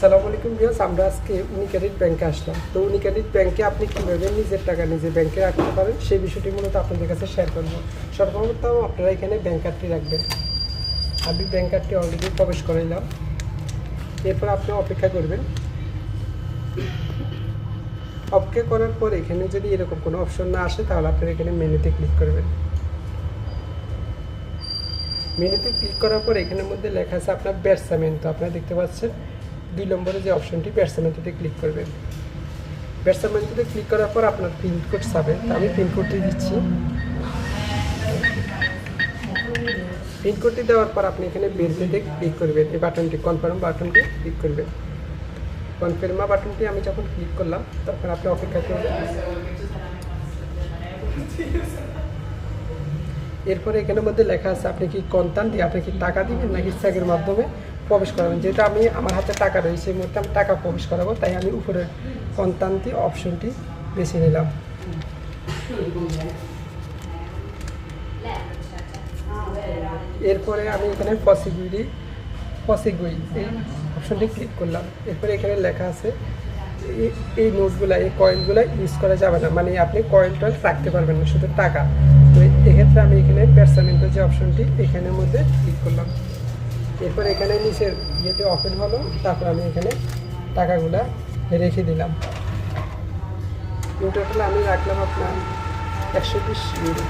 সালামু আলাইকুম ভিউয়ার্স আমরা আজকে উনিক্রেডিট ব্যাংকে আসলাম। তো উনিক্রেডিট ব্যাংকে আপনি কীভাবে নিজের টাকা নিজে ব্যাংকে রাখতে পারেন, সেই বিষয়টি মূলত আপনাদের কাছে শেয়ার করব। সর্বপ্রথম আপনারা এখানে ব্যাংক কার্ডটি রাখবেন। আমি ব্যাংক অলরেডি প্রবেশ করাইলাম। এরপর আপনি অপেক্ষা করবেন। অপেক্ষা করার পর এখানে যদি এরকম কোনো অপশন না আসে, তাহলে আপনারা এখানে মেনুতে ক্লিক করবেন। মেনুতে ক্লিক করার পর এখানের মধ্যে লেখা আছে আপনার ব্যাটসামেন্ট তো আপনারা দেখতে পাচ্ছেন দুই নম্বরে যে অপশনটি ব্যাটসামেন্টতে ক্লিক করবেন। ব্যাটসামেন্টতে ক্লিক করার পর আপনার পিনকোড তো আমি পিনকোডটি দিচ্ছি। পিনকোডটি দেওয়ার পর আপনি এখানে বেরতে ক্লিক করবেন। এই বাটনটি কনফার্ম বাটনটি ক্লিক করবেন। কনফার্মা বাটনটি আমি যখন ক্লিক করলাম, তখন আপনি অপেক্ষা করবেন এরপরে এখানের মধ্যে লেখা আছে, আপনি কি কন্তান দিয়ে আপনি কি টাকা দিবেন নাকি চেকের মাধ্যমে? প্রবেশ করাবেন। যেটা আমি আমার হাতে টাকা রয়েছে মুহূর্তে আমি টাকা প্রবেশ করাবো, তাই আমি উপরের কন্তান্তি অপশনটি বেছে নিলাম। এরপরে আমি এখানে পসিবিলিটি পসিগুই এই অপশনটি ক্লিক করলাম। এরপরে এখানে লেখা আছে এই- নোটগুলো, এই কয়েনগুলো ইউজ করা যাবে না। মানে আপনি কয়েন টয়েন রাখতে পারবেন না, শুধু টাকা। তো এক্ষেত্রে আমি এখানে পার্সোনালিটির যে অপশনটি এখানের মধ্যে ক্লিক করলাম। এরপর এখানে নিচের ইয়েটি ওপেন হলো, তারপর আমি এখানে টাকাগুলা রেখে দিলাম। টোটাল আমি রাখলাম আপনার একশো বিশ ইউরো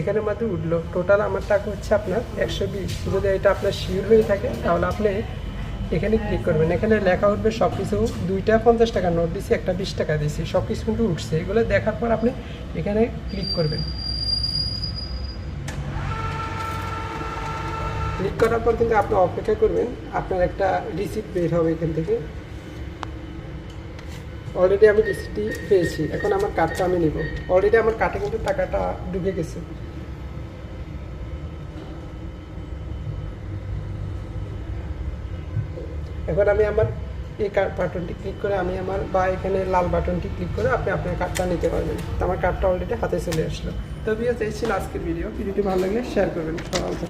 এখানের মধ্যে উঠল। টোটাল আমার টাকা হচ্ছে আপনার একশো বিশ। যদি এটা আপনার শিওর হয়ে থাকে, তাহলে আপনি এখানে ক্লিক করবেন। এখানে লেখা উঠবে সব কিছু দুইটা পঞ্চাশ টাকা নোট দিছি, একটা বিশ টাকা দিছি। সব কিছু কিন্তু উঠছে। এগুলো দেখার পর আপনি এখানে ক্লিক করবেন। ক্লিক করার পর কিন্তু আপনি অপেক্ষা করবেন। আপনার একটা রিসিপ্ট বের হবে এখান থেকে। অলরেডি আমি রিসিপ্টটি পেয়েছি। এখন আমার কার্ডটা আমি নিব। অলরেডি আমার কার্ডে কিন্তু টাকাটা ঢুকে গেছে। এখন আমি আমার এই বাটনটি ক্লিক করে আমি আমার বা এখানে লাল বাটনটি ক্লিক করে আপনি আপনার কার্ডটা নিতে পারবেন। তো আমার কার্ডটা অলরেডি হাতে চলে আসলো। তো বিয়ে এই ছিল আজকের ভিডিও ভিডিওটি ভালো লাগলে শেয়ার করবেন। সবাই